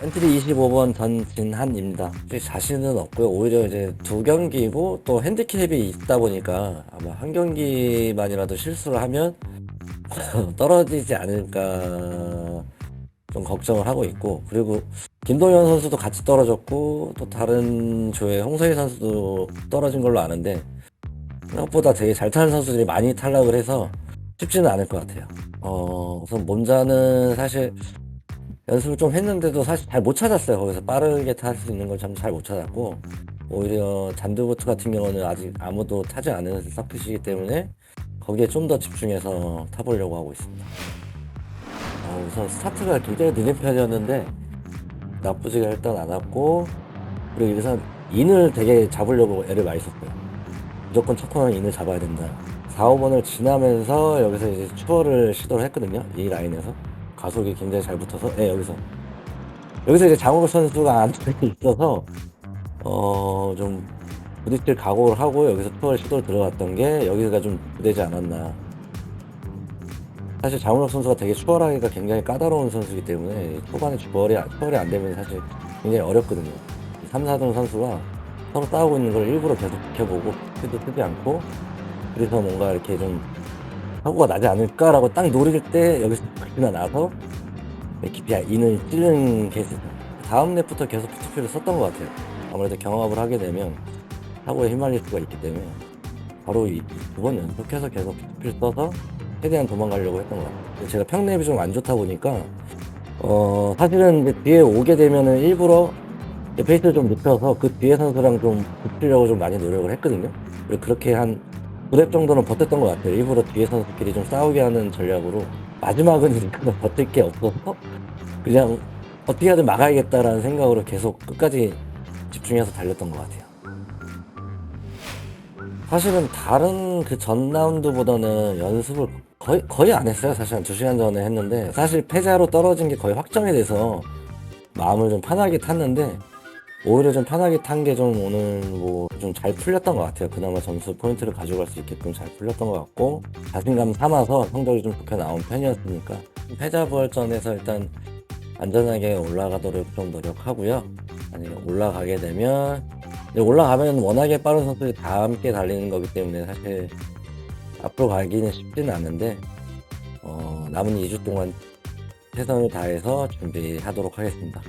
엔트리 25번 전진한입니다. 자신은 없고요. 오히려 이제 두 경기고 또 핸디캡이 있다 보니까 아마 한 경기만이라도 실수를 하면 떨어지지 않을까 좀 걱정을 하고 있고 그리고 김동현 선수도 같이 떨어졌고 또 다른 조의 홍서희 선수도 떨어진 걸로 아는데 생각보다 되게 잘 타는 선수들이 많이 탈락을 해서 쉽지는 않을 것 같아요. 어, 우선 몸자는 사실 연습을 좀 했는데도 사실 잘 못 찾았어요. 거기서 빠르게 탈 수 있는 걸 참 잘 못 찾았고 오히려 잔드보트 같은 경우는 아직 아무도 타지 않은 서킷이기 때문에 거기에 좀 더 집중해서 타보려고 하고 있습니다. 어, 우선 스타트가 굉장히 느린 편이었는데 나쁘지가 일단 않았고 그리고 일단 인을 되게 잡으려고 애를 많이 썼어요. 무조건 첫 코너는 인을 잡아야 된다. 4, 5번을 지나면서 여기서 이제 추월을 시도를 했거든요. 이 라인에서 가속이 굉장히 잘 붙어서 네 여기서 여기서 이제 장욱 선수가 안쪽에 있어서 어 좀 부딪힐 각오를 하고 여기서 추월 시도를 들어갔던 게 여기가 좀 부되지 않았나. 사실 장훈혁 선수가 되게 추월하기가 굉장히 까다로운 선수이기 때문에 초반에 추월이, 안- 추월이 안 되면 사실 굉장히 어렵거든요. 3, 4등 선수가 서로 싸우고 있는 걸 일부러 계속 지켜보고 스피드 쓰지 않고 그래서 뭔가 이렇게 좀 사고가 나지 않을까라고 딱 노릴 때 여기서 그나 나서 깊이 인을 찌르는 케이스 다음 랩부터 계속 PTP를 썼던 것 같아요. 아무래도 경합을 하게 되면 사고에 휘말릴 수가 있기 때문에 바로 이 두 번 연속해서 계속 PTP를 써서 최대한 도망가려고 했던 것 같아요. 제가 평랩이 좀 안 좋다 보니까 어 사실은 뒤에 오게 되면은 일부러 페이스를 좀 눕혀서 그 뒤에 선수랑 좀 붙이려고 좀 많이 노력을 했거든요. 그리고 그렇게 한 9렙 정도는 버텼던 것 같아요. 일부러 뒤에 선수끼리 좀 싸우게 하는 전략으로 마지막은 일단 버틸 게 없어서 그냥 어떻게 하든 막아야겠다라는 생각으로 계속 끝까지 집중해서 달렸던 것 같아요. 사실은 다른 그 전 라운드보다는 연습을 거의, 거의 안 했어요. 사실 한 2시간 전에 했는데 사실 패자로 떨어진 게 거의 확정이 돼서 마음을 좀 편하게 탔는데 오히려 좀 편하게 탄게 좀 오늘 뭐 좀 잘 풀렸던 것 같아요. 그나마 점수 포인트를 가져갈 수 있게끔 잘 풀렸던 것 같고 자신감 삼아서 성적이 좀 좋게 나온 편이었으니까 패자 부활전에서 일단 안전하게 올라가도록 좀 노력하고요. 만약에 올라가게 되면 올라가면 워낙에 빠른 선수들이 다 함께 달리는 거기 때문에 사실 앞으로 가기는 쉽지는 않은데 어, 남은 2주 동안 최선을 다해서 준비하도록 하겠습니다.